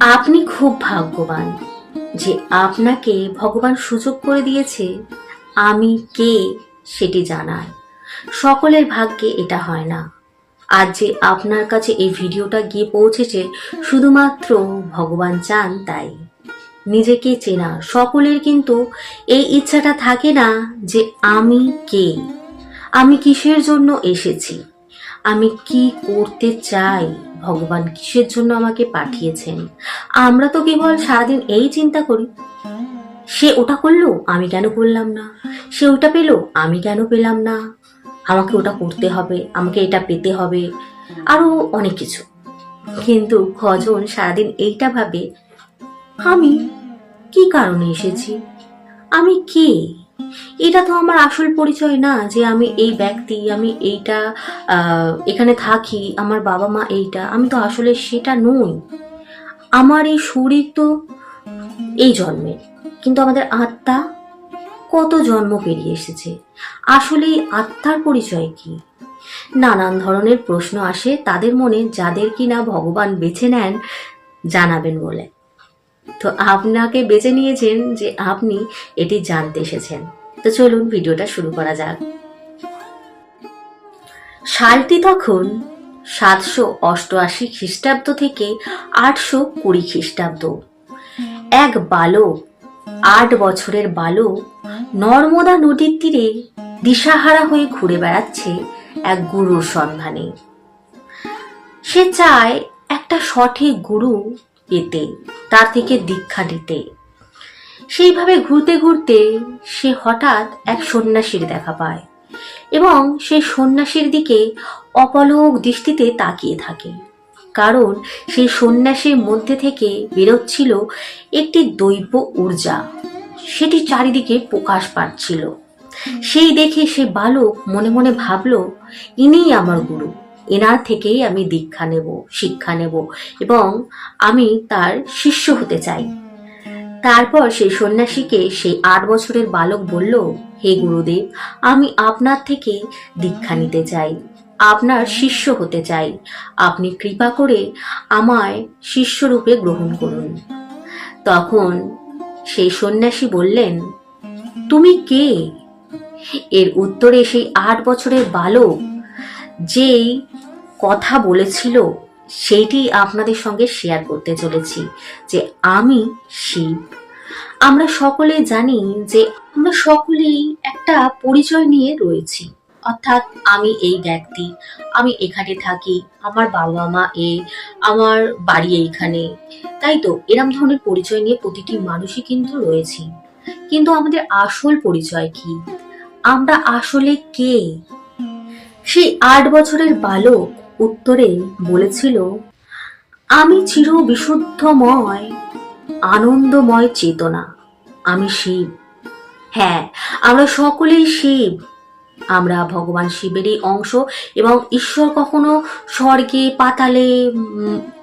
আপনি খুব ভাগ্যবান যে আপনাকে ভগবান সুযোগ করে দিয়েছে, আমি কে সেটি জানার। সকলের ভাগ্যে এটা হয় না। আজ যে আপনার কাছে এই ভিডিওটা গিয়ে পৌঁছেছে, শুধুমাত্র ভগবান চান তাই। নিজেকে চেনা, সকলের কিন্তু এই ইচ্ছাটা থাকে না যে আমি কে। আমি কিসের জন্য এসেছি? আমি কি করতে চাই? ভগবান কিসের জন্য আমাকে পাঠিয়েছেন? আমরা তো কেবল সারাদিন এই চিন্তা করি। সে ওটা করল, আমি কেন করলাম না? সে ওটা পেল, আমি কেন পেলাম না? আমাকে ওটা করতে হবে, আমাকে এটা পেতে হবে, আরও অনেক কিছু। কিন্তু কজন সারাদিন এইটা ভাবে, আমি কি কারণে এসেছি? আমি কে? এটা তো আমার আসল পরিচয় না যে আমি এই ব্যক্তি, আমি এইটা এখানে থাকি, আমার বাবা মা এইটা, আমি তো আসলে সেটা নই। আমার এই শরীর তো এই জন্মে, কিন্তু আমাদের আত্মা কত জন্ম পেরিয়ে এসেছে? আসলে এই আত্মার পরিচয় কি? নানান ধরনের প্রশ্ন আসে তাদের মনে, যাদের কিনা ভগবান বেছে নেন জানাবেন বলে। তো আপনাকে বেছে নিয়েছেন যে আপনি এটি জানতে এসেছেন। তো চলুন ভিডিওটা শুরু করা যাক। সালটি তখন সাতশো অষ্টআশি খ্রিস্টাব্দ থেকে আটশো কুড়ি খ্রিস্টাব্দ। এক বালক, আট বছরের বালক, নর্মদা নদীর তীরে দিশাহারা হয়ে ঘুরে বেড়াচ্ছে এক গুরুর সন্ধানে। সে চায় একটা সঠিক গুরু পেতে তার থেকে দীক্ষা নিতে। সেইভাবে ঘুরতে ঘুরতে সে হঠাৎ এক সন্ন্যাসীর দেখা পায় এবং সেই সন্ন্যাসীর দিকে অপলক দৃষ্টিতে তাকিয়ে থাকে। কারণ সেই সন্ন্যাসীর মধ্যে থেকে বেরোচ্ছিল একটি দৈব ঊর্জা। সেটি চারিদিকে প্রকাশ পাচ্ছিল। সেই দেখে সে বালক মনে মনে ভাবলো, ইনিই আমার গুরু। এনার থেকেই আমি দীক্ষা নেব, শিক্ষা নেব এবং আমি তার শিষ্য হতে চাই। তারপর সেই সন্ন্যাসীকে সেই আট বছরের বালক বলল, হে গুরুদেব, আমি আপনার থেকে দীক্ষা নিতে চাই, আপনার শিষ্য হতে চাই। আপনি কৃপা করে আমায় শিষ্যরূপে গ্রহণ করুন। তখন সেই সন্ন্যাসী বললেন, তুমি কে? এর উত্তরে সেই আট বছরের বালক, যেই কথা বলেছিল, সেইটি আপনাদের সঙ্গে শেয়ার করতে চলেছি, যে আমি শিব। আমরা সকলে জানি যে আমরা সকলেই একটা পরিচয় নিয়ে রয়েছি। অর্থাৎ আমি এই ব্যক্তি, আমি এখানে থাকি, আমার বাবা মা এ, আমার বাড়ি এইখানে। তাই তো, এরম ধরনের পরিচয় নিয়ে প্রতিটি মানুষই কিন্তু রয়েছি। কিন্তু আমাদের আসল পরিচয় কি? আমরা আসলে কে? সেই আট বছরের বালক উত্তরে বলেছিল, আমি চির বিশুদ্ধময় আনন্দময় চেতনা। আমি শিব। হ্যাঁ আমরা সকলেই শিব। আমরা ভগবান শিবেরই অংশ এবং ঈশ্বর কখনো স্বর্গে, পাতালে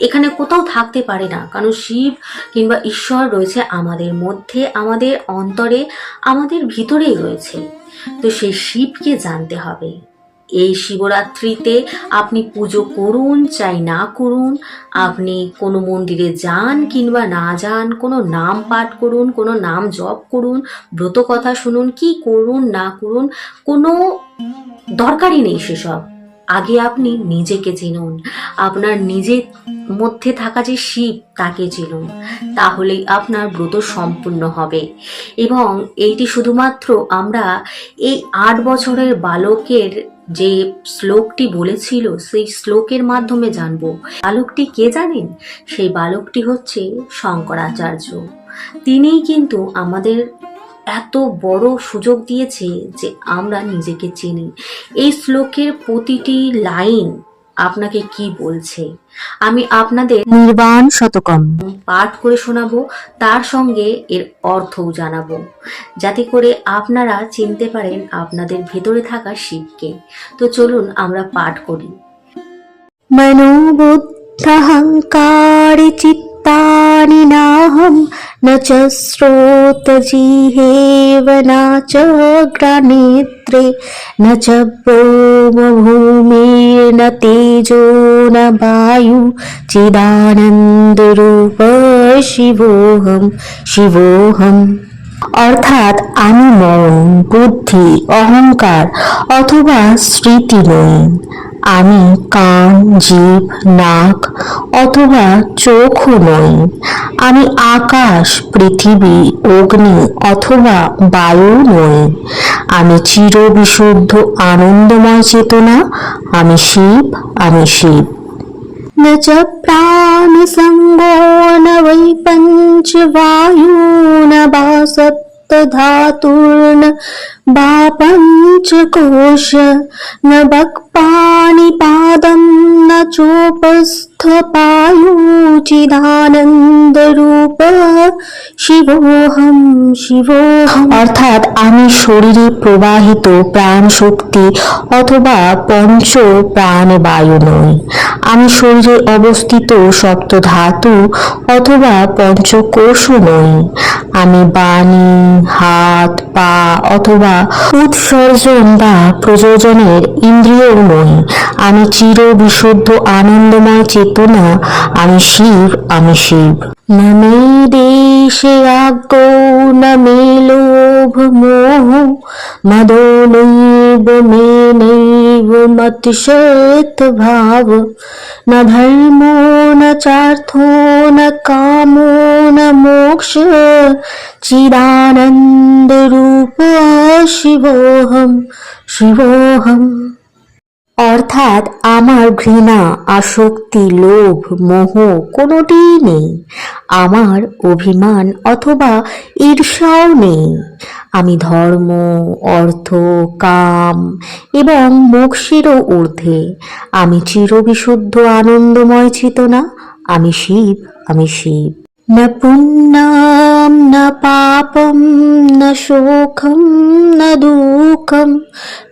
এখানে কোথাও থাকতে পারে না। কারণ শিব কিংবা ঈশ্বর রয়েছে আমাদের মধ্যে, আমাদের অন্তরে, আমাদের ভিতরেই রয়েছে। তো সেই শিবকে জানতে হবে। এই শিবরাত্রিতে আপনি পুজো করুন, চাই না করুন। আপনি কোনো মন্দিরে যান কিংবা না যান, কোনো নাম পাঠ করুন, কোনো নাম জপ করুন, ব্রত কথা শুনুন, কি করুন, না করুন, কোনো দরকারই নেই সেসব। আগে আপনি নিজেকে চিনুন। আপনার নিজের মধ্যে থাকা যে শিব, তাকে চিনুন। তাহলেই আপনার ব্রত সম্পূর্ণ হবে। এবং এইটি শুধুমাত্র আমরা এই আট বছরের বালকের যে শ্লোকটি বলেছিল, সেই শ্লোকের মাধ্যমে জানব। বালকটি কে জানেন? সেই বালকটি হচ্ছে শঙ্করাচার্য। তিনিই কিন্তু আমাদের এত বড় সুযোগ দিয়েছে যে আমরা নিজেকে চিনি। এই শ্লোকের প্রতিটি লাইন আপনাকে কি বলছে? আমি আপনাদের নির্বাণ শতকম। পাঠ করে শোনাবো তার সঙ্গে এর অর্থও জানাব যাতে করে আপনারা চিনতে পারেন আপনাদের ভেতরে থাকা শিবকে। তো চলুন আমরা পাঠ করি। মনোবুদ্ধাহংকারে চিত্ত भूतानि नाहं न च स्रोतजिहेव न च ग्रानेत्रे न च भूमिर्न तेजो न वायु চিদানন্দরূপ শিবোহম শিবোহম অর্থাৎ আমি মন বুদ্ধি অহংকার অথবা স্মৃতি নই আমি কান জিভ নাক অথবা চোখও নই আমি আকাশ পৃথিবী অগ্নি অথবা বায়ু নই আমি চিরবিশুদ্ধ আনন্দময় চেতনা আমি শিব আমি শিব न च प्राणसङ्गो न वै पञ्चवायुर्न वा सप्तधातुर्न धातूर्ण बापञ्च कोश न वक्पाणिपादम् न चोपस्थ শিবোহম শিবোহম অর্থাৎ আমি শরীরে প্রবাহিত প্রাণ শক্তি অথবা পঞ্চ প্রাণ বায়ু নই। আমি শরীরে অবস্থিত সপ্ত ধাতু অথবা পঞ্চকোষও নই। আমি বাণী, হাত, পা অথবা উৎসর্জন বা প্রযোজনের ইন্দ্রিয়ও নই। আমি চির বিশুদ্ধ আনন্দময় চেতনা। আমি শিব আমি শিব। न मे देशे आज्ञो न मे लोभ मोहो मदो नैव मे नैव मतिशतभाव न धर्मो न चार्थो न कामो न मोक्ष चिदानन्दरूप शिवोऽहं शिवोऽहम् অর্থাৎ আমার ঘৃণা, আসক্তি, লোভ, মোহ কোনোটিই নেই। আমার অভিমান অথবা ঈর্ষাও নেই। আমি ধর্ম, অর্থ, কাম এবং মোক্ষেরও ঊর্ধ্বে। আমি চিরবিশুদ্ধ আনন্দময় চেতনা। আমি শিব আমি শিব। না পুণ্যা न पापं न शोकं न दुःखं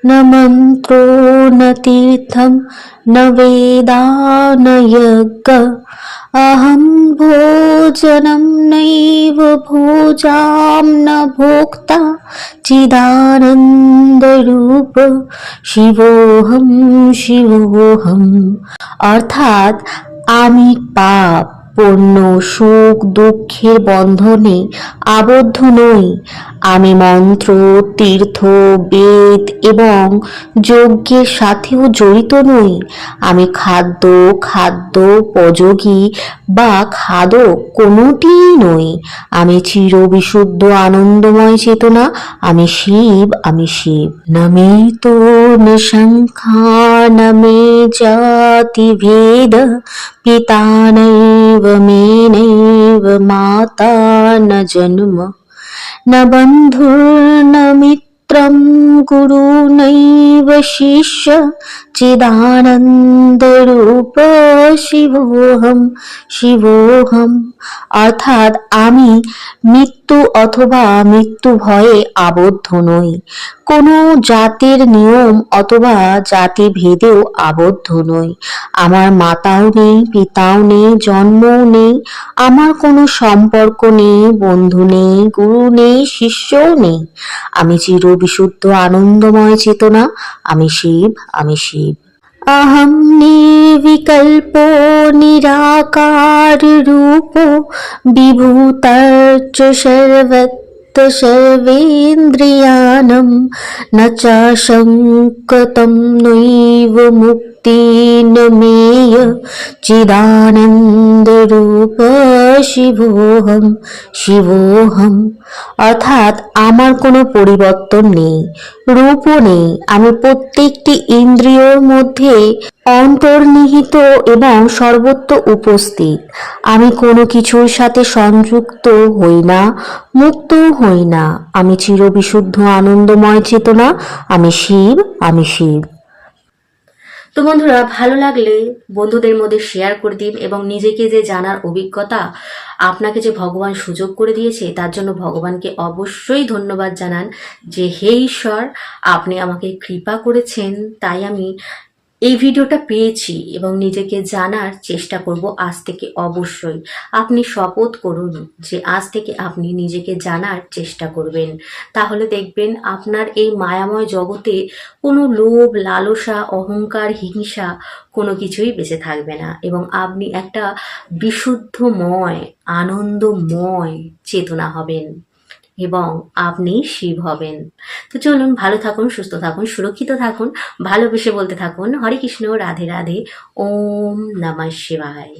न मन्त्रो न तीर्थं न वेदा न यज्ञ अहं भोजनं नैव भोजां न भोक्ता চিদানন্দরূপ শিবোহম শিবোহম অর্থাৎ আমি পাপ পণ্য সুখ দুঃখের বন্ধনে আবদ্ধ নই। আমি মন্ত্র, তীর্থ, বেদ এবং যজ্ঞের সাথেও জড়িত নই। আমি খাদ্য খাদ্য উপযোগী বা খাদক কোনোটিই নই। আমি চিরবিশুদ্ধ আনন্দময় চেতনা। আমি শিব আমি শিব নমে তো নিশঙ্খা নমে জাতি ভেদ। পিতা নৈব মে নৈব, মাতা না বন্ধুর না মিত্র मित्रं गुरुनैव शिष्य চিদানন্দরূপ শিবোহম শিবোহম অর্থাৎ আমি মৃত্যু অথবা মৃত্যু ভয়ে আবদ্ধ নই কোনো জাতের নিয়ম অথবা জাতি ভেদেও আবদ্ধ নই আমার মাতাও নেই পিতাও নেই জন্মও নেই আমার কোনো সম্পর্ক নেই বন্ধু নেই গুরু নেই শিষ্যও নেই আমি চির বিশুদ্ধ আনন্দময় চেতনা আমি শিব আমি শিব अहं निर्विकल्पो निराकाररूपो विभूतर्च सर्वत्र सर्वेन्द्रियाणं न चाशङ्कतं नैव मुक्तिन मेय চিদানন্দরূপ শিবোহম শিবোহম অর্থাৎ আমার কোনো পরিবর্তন নেই রূপও নেই আমি প্রত্যেকটি ইন্দ্রিয়র মধ্যে অন্তর্নিহিত এবং সর্বত্র উপস্থিত আমি কোনো কিছুর সাথে সংযুক্ত হই না মুক্ত হই না। আমি চিরবিশুদ্ধ আনন্দময় চেতনা। আমি শিব আমি শিব। তো বন্ধুরা, ভালো লাগলে বন্ধুদের মধ্যে শেয়ার করে দিন এবং নিজেকে যে জানার অভিজ্ঞতা আপনাকে যে ভগবান সুযোগ করে দিয়েছে, তার জন্য ভগবানকে অবশ্যই ধন্যবাদ জানান যে, হে ঈশ্বর, আপনি আমাকে কৃপা করেছেন। তাই আমি এই ভিডিওটা পেয়েছি এবং নিজেকে জানার চেষ্টা করব আজ থেকে অবশ্যই। আপনি শপথ করুন যে আজ থেকে আপনি নিজেকে জানার চেষ্টা করবেন। তাহলে দেখবেন আপনার এই মায়াময় জগতে কোনো লোভ, লালসা, অহংকার, হিংসা কোনো কিছুই বেঁচে থাকবে না এবং আপনি একটা বিশুদ্ধময়, আনন্দময় চেতনা হবেন। এবং আপনি শিব হবেন। তো চলুন, ভালো থাকুন, সুস্থ থাকুন, সুরক্ষিত থাকুন, ভালোবেসে বলতে থাকুন, হরে কৃষ্ণ, রাধে রাধে, ওম নমঃ শিবায়।